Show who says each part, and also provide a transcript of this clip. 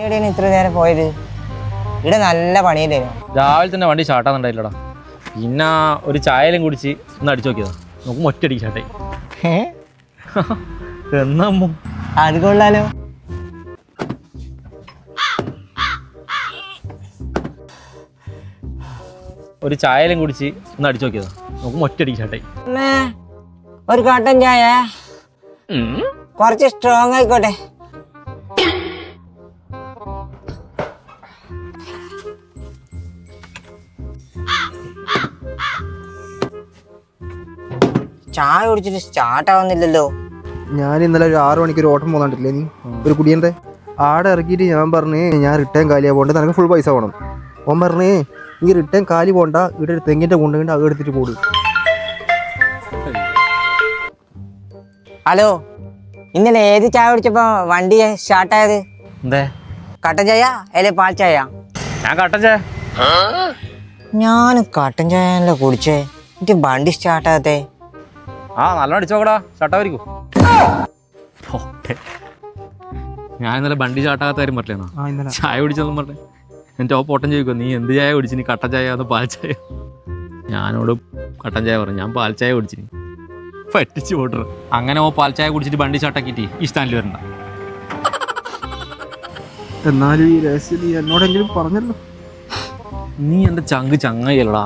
Speaker 1: എവിടെയാണ് ഇത്ര നേരം പോയത്? ഇവിടെ നല്ല പണിയല്ലേ?
Speaker 2: രാവിലെ തന്നെ വണ്ടി ചാട്ടാന്നുണ്ടായില്ലടാ പിന്നെ ഒരു ചായയിലും കുടിച്ച് ഒന്ന് അടിച്ചു നോക്കിയതാ. നമുക്ക് ഒറ്റടിക്ക് ചാട്ടേ എന്നാ അമ്മോ?
Speaker 1: അത് കൊള്ളാലോ.
Speaker 2: ഒരു ചായയിലും കുടിച്ച് ഒന്ന് അടിച്ചു നോക്കിയതാ. നമുക്ക് ഒറ്റടിക്ക്
Speaker 1: ചാട്ടേ ഒരു കട്ടൻ ചായ. കുറച്ച് സ്ട്രോങ് ആയിക്കോട്ടെ. ചായ കുടിച്ചിട്ട് സ്റ്റാർട്ട് ആവുന്നില്ലല്ലോ.
Speaker 3: ഞാൻ ഇന്നലെ ഒരു ആറു മണിക്ക് ഒരു ഓട്ടം പോകുന്നുണ്ടല്ലേ നീ? ഒരു കുടിയന്റെ ആടെ ഇറക്കിയിട്ട് ഞാൻ പറഞ്ഞ് ഞാൻ റിട്ടേൺ കാലിയാ പോകണ്ട നിനക്ക് ഫുൾ പൈസ വേണം. ഓൻ പറഞ്ഞേ നീ റിട്ടേൺ കാലി പോണ്ട ഇവിടെ ഒരു തെങ്ങിന്റെ കൊണ്ടുകൊണ്ട് അത് എടുത്തിട്ട് പോടും.
Speaker 1: ഹലോ ഇന്നലെ ഏത് ചായ കുടിച്ചപ്പോ വണ്ടി സ്റ്റാർട്ട് ആയത്?
Speaker 2: എന്തേ?
Speaker 1: കട്ടൻ ചായ അല്ലെ പാൽ ചായ?
Speaker 2: ഞാൻ കട്ടൻ ചായ.
Speaker 1: ഞാൻ കട്ടൻ ചായ കുടിച്ചേ. എനിക്ക് വണ്ടി സ്റ്റാർട്ട് ആകത്തെ
Speaker 2: ആ നല്ലോണം അടിച്ചോക്കടാ ചാട്ടായിരിക്കും ഞാൻ ഇന്നലെ ബണ്ടി ചാട്ടാകാത്ത കാര്യം പറഞ്ഞാ
Speaker 3: ആ ഇന്നലെ.
Speaker 2: ചായ കുടിച്ചെന്നും പറഞ്ഞേ. എന്റെ ഓപ്പോട്ടം ചോദിക്കോ ചോദിക്കും നീ എന്ത് ചായ കുടിച്ചിനി കട്ടൻ ചായ അതോ പാൽ ചായ? ഞാനോട് കട്ടൻ ചായ പറഞ്ഞു. ഞാൻ പാൽ ചായ കുടിച്ചിനി പറ്റിച്ച് പോട്ടർ അങ്ങനെ ഓ പാൽ ചായ കുടിച്ചിട്ട് വണ്ടി ചാട്ടാക്കിയിട്ട് ഈ സ്റ്റാൻഡിൽ വരണ്ട.
Speaker 3: എന്നാലും ഈ രഹസ്യം നീ എന്നോടെങ്കിലും പറഞ്ഞല്ലോ.
Speaker 2: നീ എന്റെ ചങ്ക് ചങ്ങയല്ലടാ